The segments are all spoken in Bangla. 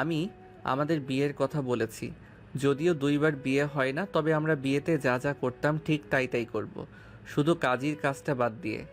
আমি আমাদের বিয়ের কথা বলেছি। যদিও দুইবার বিয়ে হয় না তবে আমরা বিয়েতে যা যা করতাম ঠিক তাই তাই করব। শুধু কাজীর কাজটা বাদ দিয়ে।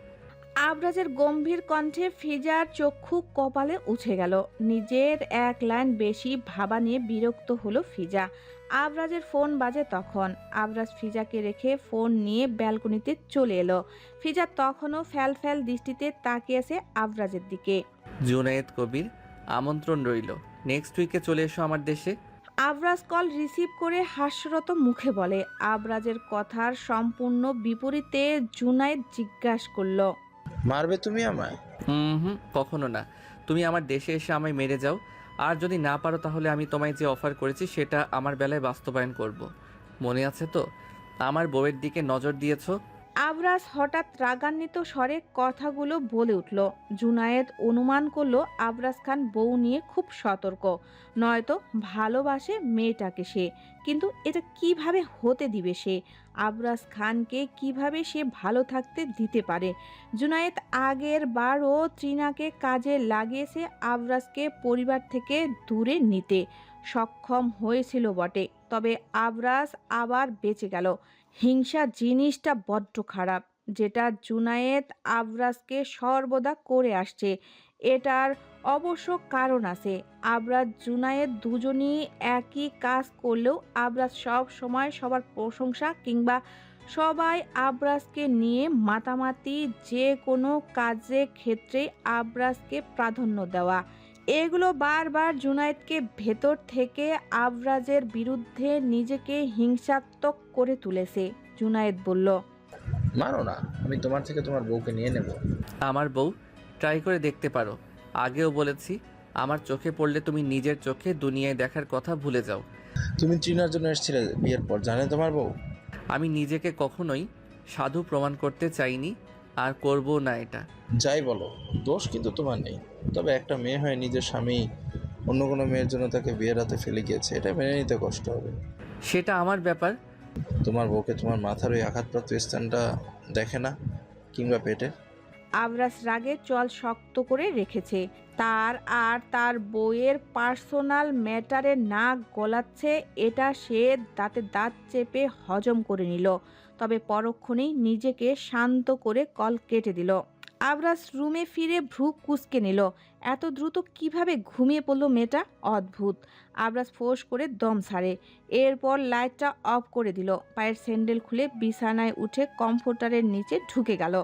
আবরাজের গম্ভীর কণ্ঠে ফিজার চক্ষু কপালে উঠে গেল। নিজের এক লাইন বেশি ভাবা নিয়ে বিরক্ত হলো ফিজা। আবরাজের ফোন বাজে তখন। আবরাজ ফিজাকে রেখে ফোন নিয়ে ব্যালকনিতে চলে এলো। ফিজা তখনও ফ্যাল ফ্যাল দৃষ্টিতে তাকিয়েছে আবরাজের দিকে। জুনায়েদ কবির আমন্ত্রণ রইল। নেক্সট উইকে চলে এসো আমার দেশে। আবরাজ কল রিসিভ করে হাস্যরত মুখে বলে আবরাজের কথার সম্পূর্ণ বিপরীতে জুনায়েদ জিজ্ঞাসা করল মারবে তুমি আমায়? হুম হুম কখনো না। তুমি আমার দেশে এসে আমায় মেরে যাও। আর যদি না পারো তাহলে আমি তোমায় যে অফার করেছি সেটা আমার বেলায় বাস্তবায়ন করব। মনে আছে তো? আমার বউয়ের দিকে নজর দিয়েছ? আবরাজ হঠাৎ রাগান্বিত স্বরে কথাগুলো বলে উঠল। জুনায়েদ অনুমান করল, আবরাজ খান বউ নিয়ে খুব সতর্ক, নয়তো ভালোবাসে মেয়েটাকে সে। কিন্তু এটা কীভাবে হতে দিবে সে? আবরাজ খানকে কীভাবে সে ভালো থাকতে দিতে পারে? জুনায়েদ আগের বারও ত্রিনাকে কাজে লাগিয়েছে আবরাজকে পরিবার থেকে দূরে নিতে। সক্ষম হয়েছিল বটে, তবে আবরাজ আবার বেঁচে গেল। হিংসা জিনিসটা বড্ড খারাপ। যেটা জুনায়েদ আবরাজকে সর্বদা করে আসছে। এটার অবশ্য কারণ আছে। আবরাজ, জুনায়েদ দুজনই একই কাজ করলেও আবরাজ সব সময় সবার প্রশংসা কিংবা সবাই আবরাজকে নিয়ে মাতামাতি যে কোনো কাজের ক্ষেত্রে আবরাজকে প্রাধান্য দেওয়া। এগুলো বারবার জুনায়েদকে ভেতর থেকে আবরাজের বিরুদ্ধে নিজেকে হিংসাত্মক করে তুলেছে জুনায়েদ বলল। মারো না আমি তোমার থেকে তোমার বউকে নিয়ে নেব। আমার বউ ট্রাই করে দেখতে পারো। আগেও বলেছি আমার চোখে পড়লে তুমি নিজের চোখে দুনিয়ায় দেখার কথা ভুলে যাও। তুমি ট্রিনার জন্য এসেছিলে বিয়ের পর জানে তোমার বউ? আমি নিজেকে কখনোই সাধু প্রমাণ করতে চাইনি আর করব না এটা। যাই বলো দোষ কিন্তু তোমার নেই। তবে একটা মেয়ে হয়ে নিজের স্বামী অন্য কোনো মেয়ের জন্য তাকে বিয়ের রাতে ফেলে গিয়েছে এটা মেনে নিতে কষ্ট হবে। সেটা আমার ব্যাপার। তোমার বউকে তোমার মাথার ওই আঘাতপ্রাপ্ত স্থানটা দেখে না কিংবা পেটে? আবরাজ রাগে চল শক্ত করে রেখেছে। তার আর তার বইয়ের পার্সোনাল ম্যাটারে নাক গলাচ্ছে এটা সে দাঁতে দাঁত চেপে হজম করে নিল। তবে পরক্ষণেই নিজেকে শান্ত করে কল কেটে দিল। আবরাজ রুমে ফিরে ভ্রু কুচকে নিল। এত দ্রুত কীভাবে ঘুমিয়ে পড়ল মেয়েটা? অদ্ভুত। আবরাজ ফোঁস করে দম ছাড়ে এরপর লাইটটা অফ করে দিল। পায়ের স্যান্ডেল খুলে বিছানায় উঠে কমফোর্টারের নিচে ঢুকে গেল।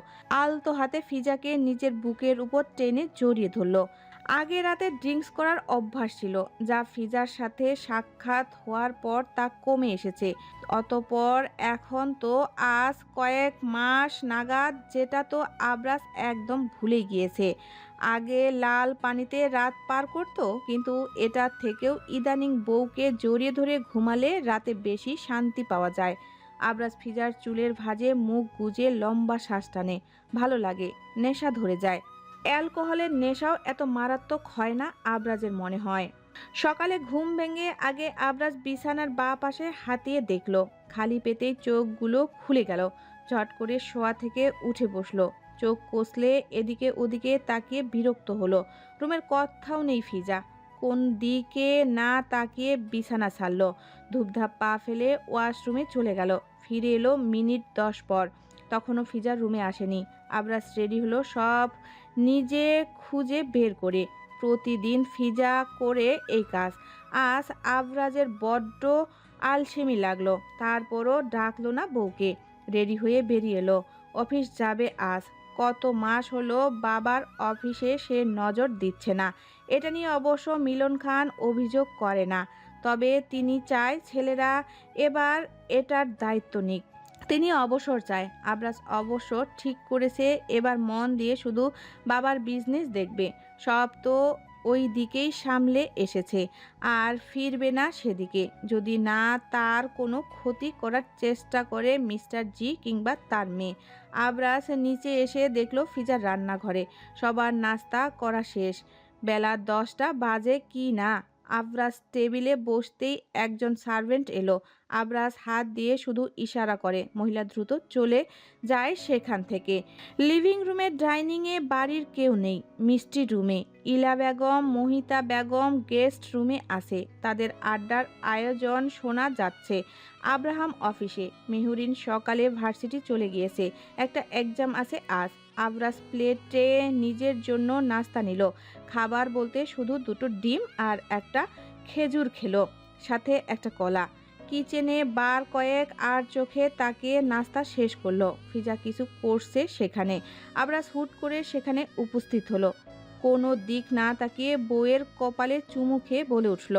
আলতো হাতে ফিজাকে নিজের বুকের উপর টেনে জড়িয়ে ধরল। আগে রাতে ড্রিঙ্কস করার অভ্যাস ছিল, যা ফিজার সাথে সাক্ষাৎ হওয়ার পর তা কমে এসেছে। অতপর এখন তো আজ কয়েক মাস নাগাদ যেটা তো আবরাজ একদম ভুলে গিয়েছে। আগে লাল পানিতে রাত পার করত, কিন্তু এটা থেকেও ইদানিং বউকে জড়িয়ে ধরে ঘুমালে রাতে বেশি শান্তি পাওয়া যায়। আবরাজ ফিজার চুলের ভাঁজে মুখ গুজে লম্বা শ্বাস টানে। ভালো লাগে, নেশা ধরে যায়। অ্যালকোহলের নেশাও এত মারাত্মক হয় না আবরাজের মনে হয়। সকালে ঘুম ভেঙে আগে আবরাজ বিছানার বা পাশে হাতিয়ে দেখল। খালি পেতেই চোখগুলো খুলে গেল। ঝট করে শোয়া থেকে উঠে বসল। চোখ কষলে এদিকে ওদিকে তাকিয়ে বিরক্ত হলো। রুমের কথাও নেই ফিজা। কোন দিকে না তাকিয়ে বিছানা ছাড়লো। ধূপধাপ পা ফেলে ওয়াশরুমে চলে গেল। ফিরে এলো মিনিট দশ পর। তখনও ফিজা রুমে আসেনি। আবরাজ রেডি হলো সব নিজে খুঁজে বের করে। প্রতিদিন ফিজা করে এই কাজ। আজ আবরাজের বড্ড আলসেমি লাগল। তারপরও ডাকলো না বউকে। রেডি হয়ে বেরিয়ে এলো। অফিস যাবে আজ। কত মাস হলো বাবার অফিসে সে নজর দিচ্ছে না। এটা নিয়ে অবশ্য মিলন খান অভিযোগ করে না। তবে তিনি চায় ছেলেরা এবার এটার দায়িত্ব নিক। তিনি অবসর চায়। আবরাজ অবসর ঠিক করেছে, এবার মন দিয়ে শুধু বাবার বিজনেস দেখবে। সব তো ওই দিকেই সামলে এসেছে, আর ফিরবে না সেদিকে। যদি না তার কোনো ক্ষতি করার চেষ্টা করে মিস্টার জি কিংবা তার মেয়ে। আবরাজ নিচে এসে দেখল ফিজার রান্নাঘরে। সবার নাস্তা করা শেষ। বেলা দশটা বাজে কি না? আবরাজ টেবিলে বসতেই একজন সার্ভেন্ট এলো। আবরাজ হাত দিয়ে শুধু ইশারা করে। মহিলা দ্রুত চলে যায় সেখান থেকে। লিভিং রুমে, ডাইনিংয়ে বাড়ির কেউ নেই। মিষ্টি রুমে। ইলা বেগম, মহিতা বেগম গেস্ট রুমে আছে। তাদের আড্ডার আয়োজন শোনা যাচ্ছে। আব্রাহাম অফিসে। মেহুরিন সকালে ভার্সিটি চলে গিয়েছে। একটা এক্সাম আছে আজ। আবরাজ প্লেটে নিজের জন্য নাস্তা নিল। খাবার বলতে শুধু দুটো ডিম আর একটা খেজুর খেলো, সাথে একটা কলা। কিচেনে বার কয়েক আর চোখে তাকিয়ে নাস্তা শেষ করল। ফিজা কিছু করছে সেখানে। আবরাজ হুট করে সেখানে উপস্থিত হলো। কোনো দিক না তাকিয়ে বইয়ের কপালে চুমু খেয়ে বলে উঠল,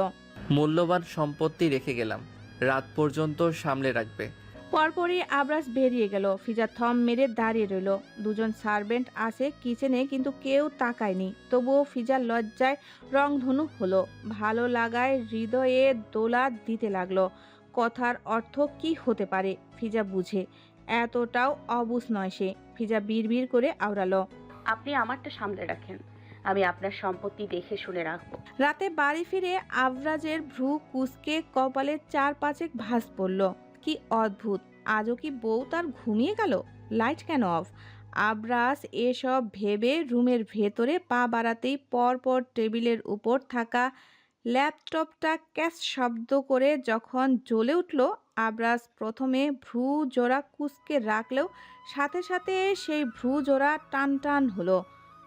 মূল্যবান সম্পত্তি রেখে গেলাম। রাত পর্যন্ত সামলে রাখবে। পরপরই আবরাজ বেরিয়ে গেল। ফিজা থম মেরে দাঁড়িয়ে রইল। দুজন সার্ভেন্ট আছে কিচেনে কিন্তু কেউ তাকায়নি। তবুও ফিজা লজ্জায় রংধনু হলো। ভালো লাগায় হৃদয়ে দোলা দিতে লাগল। কথার অর্থ কি হতে পারে? ফিজা বুঝে। এতটাও অবুঝ নয় সে। ফিজা বিড়বিড় করে আওড়ালো। আপনি আমারটা সামলে রাখেন। আমি আপনার সম্পত্তি দেখে শুনে রাখব। রাতে বাড়ি ফিরে আবরাজের ভ্রু কুসকে কপালে চার পাঁচেক ভাঁজ পড়ল। কি অদ্ভুত। আজও কি বউ তার ঘুমিয়ে গেল? লাইট কেন অফ আবরাজ এসব ভেবে রুমের ভেতরে পা বাড়াতেই পরপর টেবিলের উপর থাকা ল্যাপটপটা ক্যাশ শব্দ করে যখন জ্বলে উঠল আবরাজ প্রথমে ভ্রু জোড়া কুসকে রাখলেও সাথে সাথে সেই ভ্রু জোড়া টান টান হলো।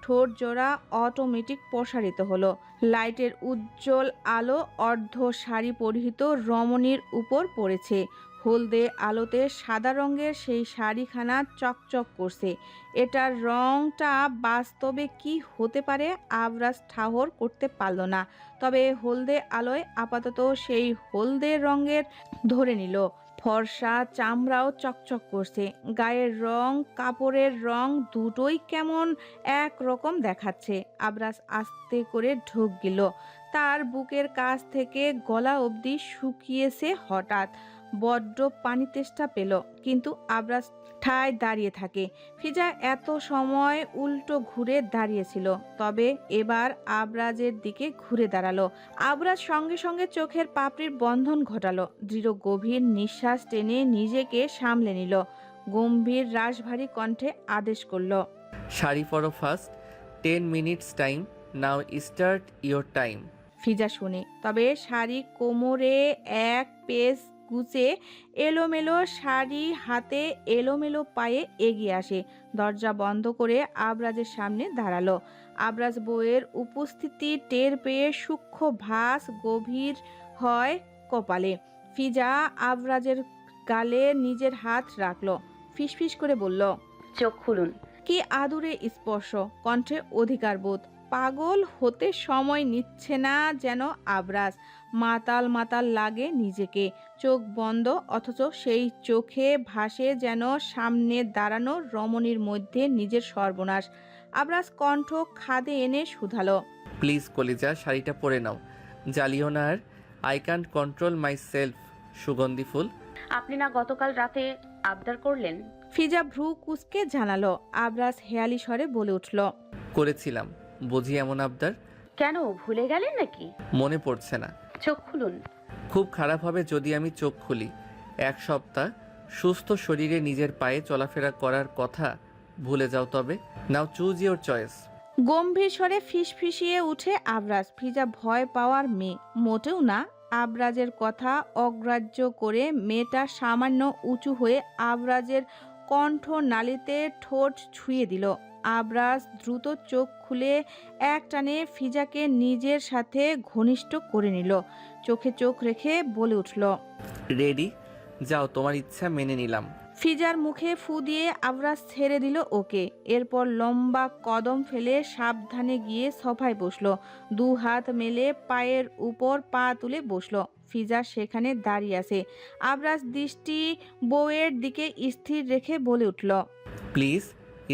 ঠোঁট জোড়া অটোমেটিক প্রসারিত হলো। লাইটের উজ্জ্বল আলো অর্ধ শাড়ি পরিহিত রমণীর উপর পড়েছে। হলদে আলোতে সাদা রঙের সেই শাড়িখানা চকচক করছে। এটার রংটা বাস্তবে কি হতে পারে আবরাজ ঠাহর করতে পারল না। তবে হলদে আলোয় আপাতত সেই হলদে রঙের ধরে নিল। ফর্সা চামড়াও চকচক করছে। গায়ের রং, কাপড়ের রং দুটোই কেমন এক রকম দেখাচ্ছে। আবরাজ আস্তে করে ঢোক গেল। তার বুকের কাছ থেকে গলা অবধি শুকিয়েছে হঠাৎ। বড্ড পানি তেষ্টা পেল কিন্তু আবরাজ ঠায় দাঁড়িয়ে থাকে। ফিজা এত সময় উল্টো ঘুরে দাঁড়িয়েছিল তবে এবার আবরাজের দিকে ঘুরে দাঁড়াল। আবরাজ সঙ্গে সঙ্গে চোখের পাপড়ির বন্ধন ঘটালো দৃঢ় গভীর নিঃশ্বাস টেনে নিজেকে সামলে নিল গম্ভীর রাশভারী কণ্ঠে আদেশ করল শাড়ি পরো first ten minutes time now start your time Fiza শুনে তবে শাড়ি কোমরে এক পেজ গুছে এলোমেলো শাড়ি হাতে এলোমেলো পায়ে এগিয়ে আসে। দরজা বন্ধ করে আবরাজের সামনে দাঁড়াল। আবরাজ বইয়ের উপস্থিতি টের পেয়ে সূক্ষ্ম ভাস গভীর হয় কপালে। ফিজা আবরাজের গালে নিজের হাত রাখল। ফিসফিস করে বলল চোখ খুলুন। কি আদুরে স্পর্শ কণ্ঠে অধিকারবোধ। পাগল হতে সময় নিচ্ছে না যেন আবরাজ। মাতাল মাতাল লাগে নিজেকে। চোখ বন্ধ অথচ সেই চোখে ভাসে যেন সামনে দাঁড়ানো রমণীর মধ্যে নিজের সর্বনাশ। আবরাজ কণ্ঠ খাদে এনে শুধালো। প্লিজ কলিজা শাড়িটা পরে নাও। জ্বালিও না আর I can't control myself সুগন্ধি ফুল। আপনি না গতকাল রাতে আবদার করলেন? ফিজা ভ্রু কুসকে জানালো। আবরাজ হেয়ালি স্বরে বলে উঠল। করেছিলাম। বুঝি এমন আবদার? কেন ভুলে গেলেন নাকি? মনে পড়ছে না। চোখ খুলুন। খুব খারাপ হবে যদি আমি চোখ খুলি। এক সপ্তাহ সুস্থ শরীরে নিজের পায়ে চলাফেরা করার কথা ভুলে যাও তবে। নাও চুজ ইওর চয়েস গম্ভীর স্বরে ফিসফিসিয়ে উঠে আবরাজ ফিজা ভয় পাওয়ার মেয়ে। মোটেও না আবরাজের কথা অগ্রাহ্য করে মেয়েটা সামান্য উঁচু হয়ে আবরাজের কণ্ঠ নালিতে ঠোঁট ছুঁয়ে দিল। আবরাজ দ্রুত চোখ খুলে এক টানে ফিজাকে নিজের সাথে ঘনিষ্ঠ করে নিল। চোখে চোখ রেখে বলে উঠল রেডি যাও তোমার ইচ্ছা মেনে নিলাম। ফিজার মুখে ফু দিয়ে আবরাজ ছেড়ে দিল ওকে। এরপর লম্বা কদম ফেলে সাবধানে গিয়ে সফায় বসল। দু হাত মেলে পায়ের উপর পা তুলে বসল। ফিজা সেখানে দাঁড়িয়ে আছে। আবরাজ দৃষ্টি বউয়ের দিকে স্থির রেখে বলে উঠল please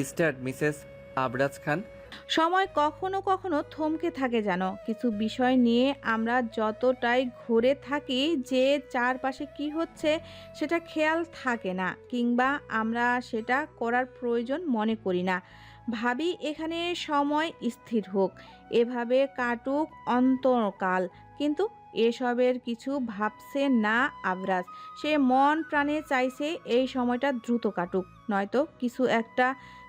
start Mrs Abraz Khan সময় কখনো কখনো থমকে থাকে যেন। কিছু বিষয় নিয়ে আমরা যতটাই ঘুরে থাকি, যে চারপাশে কি হচ্ছে সেটা খেয়াল থাকে না, কিংবা আমরা সেটা করার প্রয়োজন মনে করি না। ভাবি এখানে সময় স্থির হোক, এভাবে কাটুক অন্তকাল কিন্তু এসবের কিছু ভাবছে না আবরাজ। সে মন প্রাণে চাইছে এই সময়টা দ্রুত কাটুক, নয়তো কিছু একটা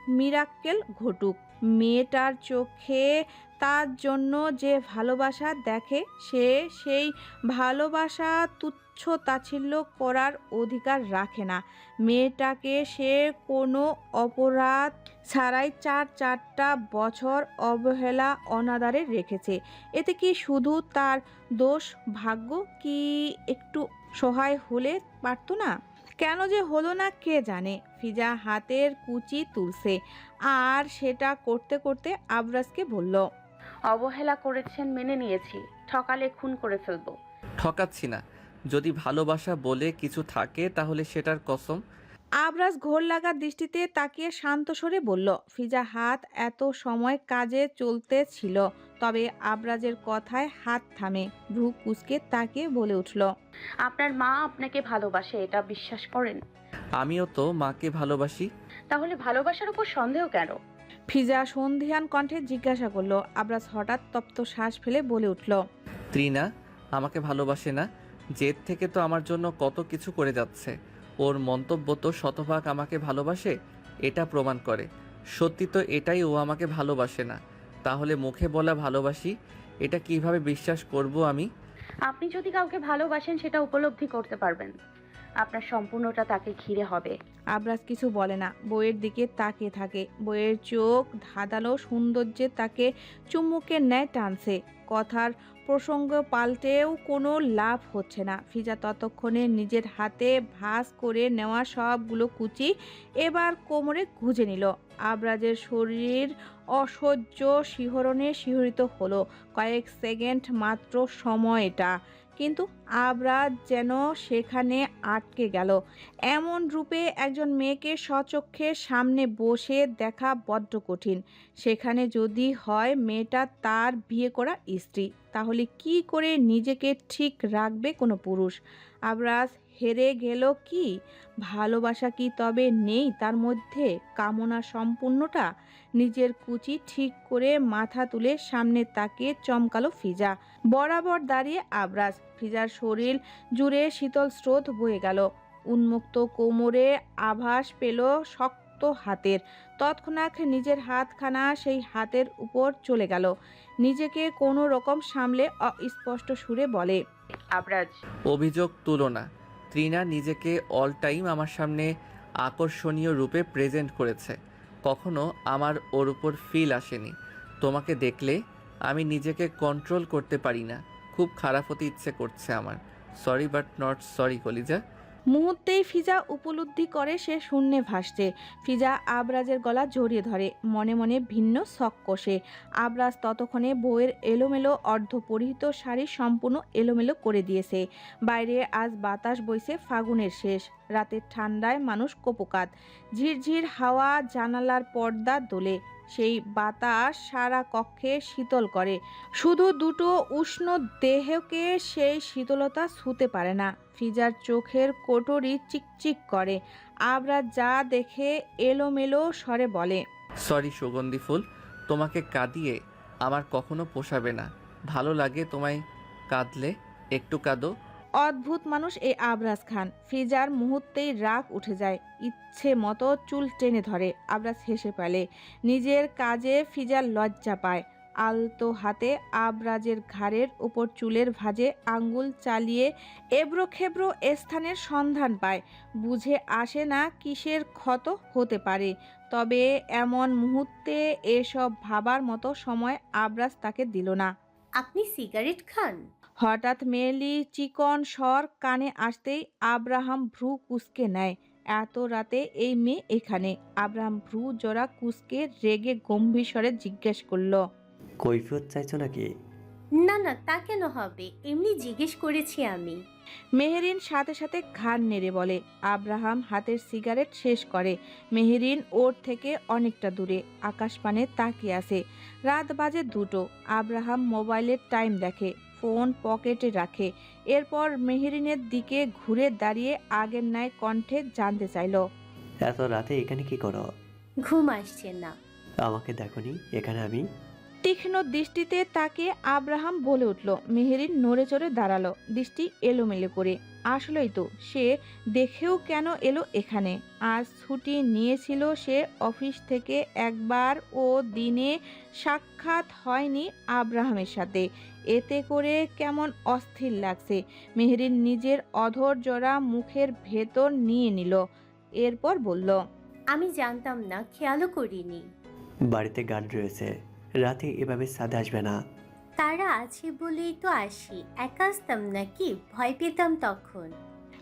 মিরাক্কেল ঘটুক। মেয়েটার চোখে তার জন্য যে ভালোবাসা দেখে সে সেই ভালোবাসা তুচ্ছ তাচ্ছিল্য করার অধিকার রাখে না। মেয়েটাকে সে কোনো অপরাধ ছাড়াই চার চারটা বছর অবহেলা অনাদারে রেখেছে। এতে কি শুধু তার দোষ ভাগ্য কি একটু সহায় হলে পারতো না? কেন যে হলো না কে জানে? ফিজা হাতের কুচি তুলছে আর সেটা করতে করতে আবরাজকে বলল অবহেলা করেছেন মেনে নিয়েছি ঠকালে খুন করে ফেলব। ঠকাচ্ছি না। যদি ভালোবাসা বলে কিছু থাকে তাহলে সেটার কসম। আবরাজ ঘোর লাগা দৃষ্টিতে তাকিয়ে শান্ত স্বরে বলল ফিজা হাত এত সময় কাজে চলতে ছিল তবে আবরাজের কথায় হাত থামে। ভ্রু কুচকে তাকে বলে উঠল আপনার মা আপনাকে ভালোবাসে এটা বিশ্বাস করেন? আমিও তো মাকে ভালোবাসি। তাহলে ভালোবাসার উপর সন্দেহ কেন? ফিজা সন্ধিয়ান কণ্ঠে জিজ্ঞাসা করল। আবরাজ হঠাৎ তপ্ত শ্বাস ফেলে বলে উঠল ত্রিনা আমাকে ভালোবাসে না। জেদ থেকে তো আমার জন্য কত কিছু করে যাচ্ছে। ওর মন্তব্য তো শতভাগ আমাকে ভালোবাসে এটা প্রমাণ করে। সত্যি তো এটাই ও আমাকে ভালোবাসে না। তাহলে মুখে বলা ভালোবাসি, এটা কীভাবে বিশ্বাস করব আমি? আপনি যদি কাউকে ভালোবাসেন, সেটা উপলব্ধি করতে পারবেন। আপনার সম্পূর্ণটা তাকে ঘিরে হবে। আবরাজ কিছু বলে না। বইয়ের দিকে তাকিয়ে থাকে। বইয়ের চোখ ধাঁধালো, সৌন্দর্যে তাকে চুম্বকের ন্যায় টানছে। কথার প্রসঙ্গ পাল্টেও কোনো লাভ হচ্ছে না। ফিজা ততক্ষণে নিজের হাতে ভাঁজ করে নেওয়া সবগুলো কুচি এবার কোমরে গুজে নিল। আবরাজের শরীর অসহ্য শিহরণে শিহরিত হলো। কয়েক সেকেন্ড মাত্র সময়টা। কিন্তু আবরাজ যেন সেখানে আটকে গেল। এমন রূপে একজন মেয়েকে স্বচক্ষের সামনে বসে দেখা বড্ড কঠিন। সেখানে যদি হয় মেয়েটা তার বিয়ে করা স্ত্রী, তাহলে কি করে নিজেকে ঠিক রাখবে কোনো পুরুষ? আবরাজ হেরে গেল কি? ভালোবাসা কি তবে নেই তার মধ্যে? কামনা সম্পূর্ণটা? নিজের কুচি ঠিক করে মাথা তুলে সামনে তাকিয়ে চমকালো ফিজা। বরাবর দাঁড়িয়ে আবরাজ। ফিজার শরীর জুড়ে শীতল স্রোত বয়ে গেল। উন্মুক্ত কোমরে আভাস পেল শক্ত হাতের। তৎক্ষণাৎ নিজের হাতখানা সেই হাতের উপর চলে গেল। নিজেকে কোনো রকম সামলে অস্পষ্ট সুরে বলে আবরাজ। অভিযোগ তুলো না। ত্রিনা নিজেকে অল টাইম আমার সামনে আকর্ষণীয় রূপে প্রেজেন্ট করেছে। কখনো আমার ওর উপর ফিল আসেনি। তোমাকে দেখলে আমি নিজেকে কন্ট্রোল করতে পারি না। খুব খারাপ হতে ইচ্ছে করছে আমার। সরি বাট নট সরি কলিজা। মুহূর্তেই ফিজা উপলব্ধি করে সে শূন্যে ভাসছে। ফিজা আবরাজের গলা জড়িয়ে ধরে, মনে মনে ভিন্ন শখ কষে। আবরাজ ততক্ষণে বইয়ের এলোমেলো অর্ধপরিহিত শাড়ি সম্পূর্ণ এলোমেলো করে দিয়েছে। বাইরে আজ বাতাস বইছে ফাগুনের শেষ রাতের ঠান্ডায় মানুষ কোপকাত। ঝিরঝির হাওয়া জানালার পর্দা দোলে, সেই বাতাস সারা কক্ষে শীতল করে। শুধু দুটো উষ্ণ দেহকে সেই শীতলতা ছুতে পারে না। ফিজার চোখের কোটরি চিকচিক করে। আবরা যা দেখে এলোমেলো স্বরে বলে সরি সুগন্ধি ফুল তোমাকে কাঁদিয়ে আমার কখনো পোষাবে না। ভালো লাগে তোমায় কাঁদলে একটু কাঁদো। অদ্ভুত মানুষ এই আবরাজ খান। ফিজার মুহূর্তেই রাগ উঠে যায় ইচ্ছে মতো চুল টেনে ধরে। আবরাজ হেসে পেলে নিজের কাজে ফিজার লজ্জা পায়। আলতো হাতে আবরাজের ঘাড়ের উপর চুলের ভাঁজে আঙ্গুল চালিয়ে এবড়ো খেবড়ো স্থানের সন্ধান পায়। বুঝে আসে না কিসের ক্ষত হতে পারে। তবে এমন মুহূর্তে এসব ভাবার মতো সময় আবরাজ তাকে দিল না। আপনি সিগারেট খান? হঠাৎ মেয়েলি চিকন স্বর কানে আসতেই আব্রাহাম ভ্রু কুসকে নেয়। এত রাতে এই মেয়ে এখানে। আব্রাহাম ভ্রু জোড়া কুসকে রেগে গম্ভীর স্বরে জিজ্ঞেস করল কৈফিয়ত চাইছো নাকি? না না তা কেন হবে? এমনি জিজ্ঞেস করেছি আমি। মেহেরিন সাথে সাথে ঘাড় নেড়ে বলে আব্রাহাম হাতের সিগারেট শেষ করে। মেহেরিন ওর থেকে অনেকটা দূরে আকাশপানে তাকিয়ে আছে। রাত বাজে দুটো। আব্রাহাম মোবাইলের টাইম দেখে ফোন পকেটে রাখে। এরপর মেহেরিনের দিকে ঘুরে দাঁড়িয়ে আগের ন্যায় কণ্ঠে জানতে চাইল এত রাতে এখানে কি করো? ঘুম আসছে না। আমাকে দেখনি এখানে আমি তীক্ষ্ণ দৃষ্টিতে তাকে আব্রাহাম বলে উঠল। মেহেরিন নড়ে চড়ে দাঁড়াল। দৃষ্টি এলোমেলো করে। আসলেই তো সে দেখেও কেন এলো এখানে? আজ ছুটি নিয়েছিল সে অফিস থেকে একবার ও দিনে সাক্ষাৎ হয়নি আব্রাহামের সাথে। এতে করে কেমন অস্থির লাগছে। মেহেরিন নিজের অধর জোড়া মুখের ভেতর নিয়ে নিল। এরপর বলল আমি জানতাম না খেয়ালও করিনি। বাড়িতে গার্ড রয়েছে। রাতে এভাবে সাদে আসবে না। তারা আছে বলেই তো আসি। একা আসতাম নাকি? ভয় পেতাম তখন।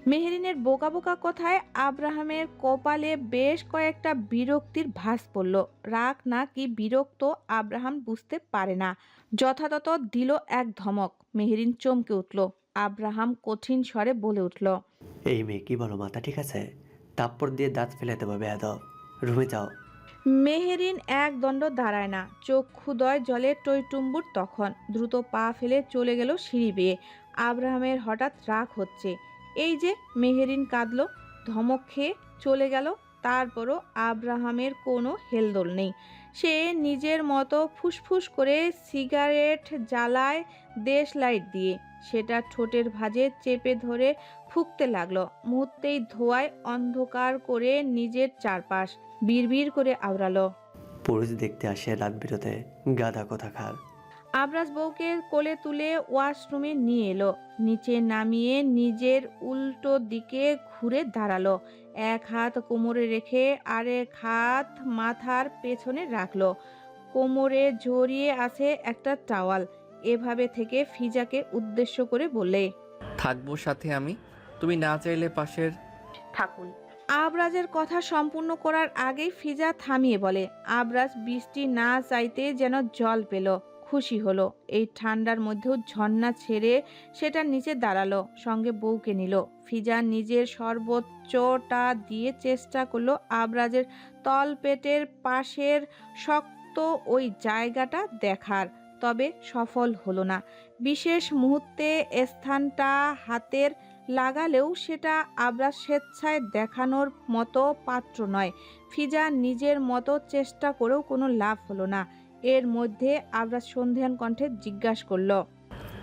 মেহেরিনের বোকা বোকা কথায় আব্রাহামের কপালে বেশ কয়েকটা বিরক্তির ভাস পড়ল। রাগ না কি বিরক্ত আব্রাহাম বুঝতে পারে না। যথাযথ দিল এক ধমক। মেহেরিন চমকে উঠল। আব্রাহাম কঠিন স্বরে বলে উঠল এই মেয়ে কি বলো মাথা ঠিক আছে? তাপ্পর দিয়ে দাঁত ফেলে দেবো বেয়াদব রুমে যাও। মেহেরিন এক দণ্ড দাঁড়ায় না। চক্ষুদয় জলে টইটুম্বুর তখন। দ্রুত পা ফেলে চলে গেল সিঁড়ি বেয়ে। আব্রাহামের হঠাৎ রাগ হচ্ছে। এই যে মেহেরিন কাঁদল, ধমক খেয়ে চলে গেল, তারপরও আব্রাহামের কোনো হেলদোল নেই। সে নিজের মতো ফুসফুস করে সিগারেট জ্বালায় দেশ লাইট দিয়ে। সেটা ঠোঁটের ভাঁজে চেপে ধরে ফুঁকতে লাগল। মুহূর্তেই ধোঁয়ায় অন্ধকার করে নিজের চারপাশ বিড়বিড় করে আওড়ালো। পুরুষ দেখতে আসে রাত বিরতে গাধা কোথাকার। আবরাজ বউকে কোলে তুলে ওয়াশরুমে নিয়ে এলো। নিচে নামিয়ে নিজের উল্টো দিকে ঘুরে দাঁড়াল। এক হাত কোমরে রেখে আরেক হাত মাথার পেছনে রাখল। কোমরে জড়িয়ে আছে একটা টাওয়াল। এভাবে থেকে ফিজাকে উদ্দেশ্য করে বলে থাকব সাথে আমি? তুমি না চাইলে পাশের থাকুন। আবরাজের কথা সম্পূর্ণ করার আগেই ফিজা থামিয়ে বলে আবরাজ বৃষ্টি না চাইতে যেন জল পেল খুশি হলো। এই ঠান্ডার মধ্যেও ঝর্ণা ছেড়ে সেটা নিচে দাঁড়াল সঙ্গে বউকে নিল। ফিজা নিজের সর্বোচ্চটা দিয়ে চেষ্টা করল আবরাজের তলপেটের পাশের শক্ত ওই জায়গাটা দেখার তবে সফল হলো না। বিশেষ মুহূর্তে স্থানটা হাতের লাগালেও সেটা আবরাজ স্বেচ্ছায় দেখানোর মতো পাত্র নয়। ফিজা নিজের মতো চেষ্টা করেও কোনো লাভ হলো না। এর মধ্যে আবরাজ সন্ধ্যান কণ্ঠে জিজ্ঞাসা করল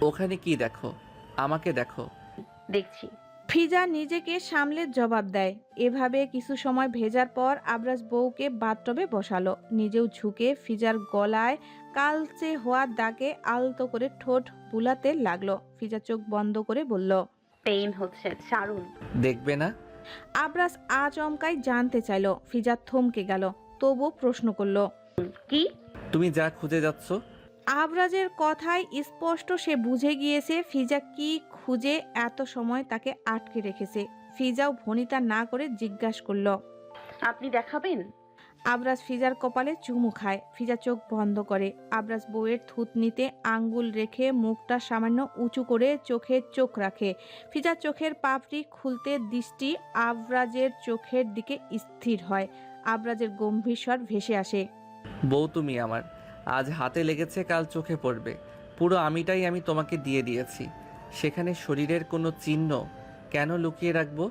ওখানে কি দেখো? আমাকে দেখো। দেখছি। ফিজা নিজেকে সামলে জবাব দেয়। এভাবে কিছু সময় ভেজার পর আবরাজ বউকে বাথটবে বসালো। নিজেও ঝুঁকে ফিজার গলায় কালচে হওয়ার দাগে আলতো করে ঠোঁট বুলাতে লাগল। ফিজা চোখ বন্ধ করে বলল পেইন হচ্ছে ছাড়ুন দেখবে না? আবরাজ আচমকাই জানতে চাইলো ফিজা থমকে গেল তবু প্রশ্ন করল। কি? তুমি যা খুঁজে যাচ্ছ? আবরাজের কথায় স্পষ্ট সে বুঝে গিয়েছে ফিজা কি খুঁজে এত সময় তাকে আটকে রেখেছে। ফিজাও ভনিতা না করে জিজ্ঞাসা করল। আপনি দেখাবেন? আবরাজ ফিজার কপালে চুমু খায়। ফিজা চোখ বন্ধ করে। আবরাজ বউয়ের থুতনিতে আঙ্গুল রেখে মুখটা সামান্য উঁচু করে চোখে চোখ রাখে। ফিজার চোখের পাপড়ি খুলতে দৃষ্টি আবরাজের চোখের দিকে স্থির হয়। আবরাজের গম্ভীর স্বর ভেসে আসে। বউ তুমি আমার আজ হাতে লেগেছে কাল চোখে পড়বে। পুরো আমিটাই আমি তোমাকে দিয়ে দিয়েছি। সেখানে শরীরের কোনো চিহ্ন কেন লুকিয়ে রাখব?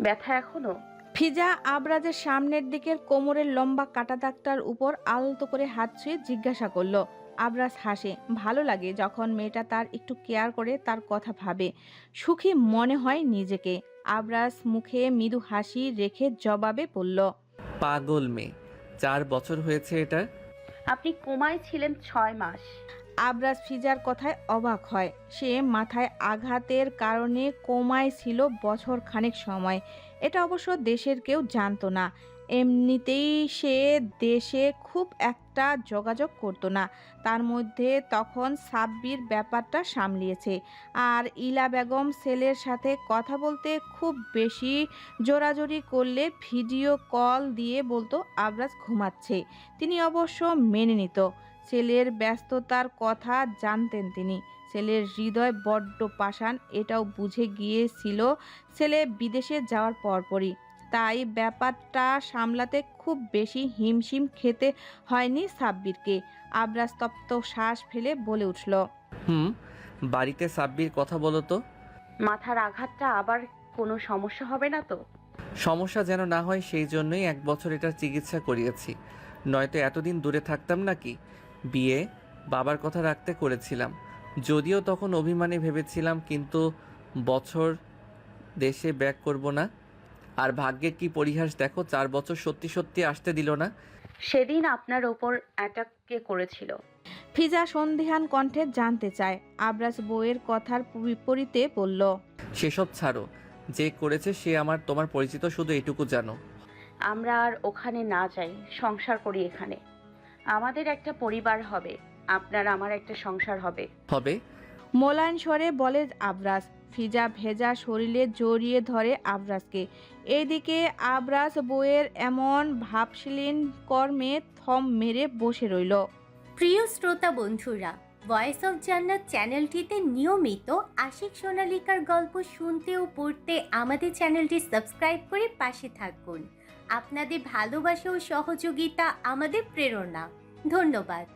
ব্যথা এখনও? ফিজা আবরাজের সামনের দিকের কোমরের লম্বা কাটা দাগটার উপর আলতো করে হাত ছুঁয়ে জিজ্ঞাসা করল। আবরাজ হাসে ভালো লাগে যখন মেয়েটা তার একটু কেয়ার করে তার কথা ভাবে। সুখী মনে হয় নিজেকে। আবরাজ মুখে মৃদু হাসি রেখে জবাবে বলল পাগল মেয়ে চার বছর হয়েছে এটা? আপনি কোমায় ছিলেন ছয় মাস। আবরাজ ফিজার কথায় অবাক হয়। সে মাথায় আঘাতের কারণে কোমায় ছিল বছর খানেক সময়। এটা অবশ্য দেশের কেউ জানতো না। এমনিতেই সে দেশে খুব একটা যোগাযোগ করতো না। তার মধ্যে তখন সাব্বির ব্যাপারটা সামলিয়েছে আর ইলা বেগম সেলের সাথে কথা বলতে খুব বেশি জোরাজোরি করলে ভিডিও কল দিয়ে বলতো, আবরাজ ঘুমাচ্ছে। তিনি অবশ্য মেনে নিত। ছেলের ব্যস্ততার কথা জানতেন তিনি। ছেলের হৃদয় বড্ড পাষাণ এটাও বুঝে গিয়েছিল ছেলে বিদেশে যাওয়ার পরপরই। তাই ব্যাপারটা সামলাতে খুব বেশি হিমশিম খেতে হয়নি সাব্বিরকে। আবরাজ তপ্ত শ্বাস ফেলে বলে উঠল হুম বাড়িতে সাব্বির কথা বলো তো। মাথার আঘাতটা আবার কোনো সমস্যা হবে না তো? সমস্যা যেন না হয় সেই জন্যই এক বছর এটার চিকিৎসা করিয়েছি। নয়তো এতদিন দূরে থাকতাম নাকি? বিয়ে বাবার কথা রাখতে করেছিলাম। যদিও তখন অভিমানী ভেবেছিলাম কিন্তু বছর দেশে ব্যাক করব না। আর ভাগ্যের কি পরিহাস দেখো চার বছর সত্যি সত্যি আসতে দিল না। সেদিন আপনার ওপর অ্যাটাক কে করেছিল? ফিজা সন্ধিহান কণ্ঠে জানতে চায় আবরাজ বইয়ের কথার বিপরীতে বলল সেসব ছাড়ো যে করেছে সে আমার তোমার পরিচিত শুধু এটুকু জানো। আমরা আর ওখানে না যাই সংসার করি এখানে। আমাদের একটা পরিবার হবে আপনার আমার একটা সংসার হবে। হবে? মোলায়ন স্বরে বলে আবরাজ ফিজা ভেজা শরীরে জড়িয়ে ধরে আবরাজকে এইদিকে আবরাজ বইয়ের এমন ভাবশীলীন কর্মে থম মেরে বসে রইল। প্রিয় শ্রোতা বন্ধুরা ভয়েস অফ জান্নাত চ্যানেলটিতে নিয়মিত আশিক সোনালিকার গল্প শুনতে ও পড়তে আমাদের চ্যানেলটি সাবস্ক্রাইব করে পাশে থাকুন। আপনাদের ভালোবাসা ও সহযোগিতা আমাদের প্রেরণা। ধন্যবাদ।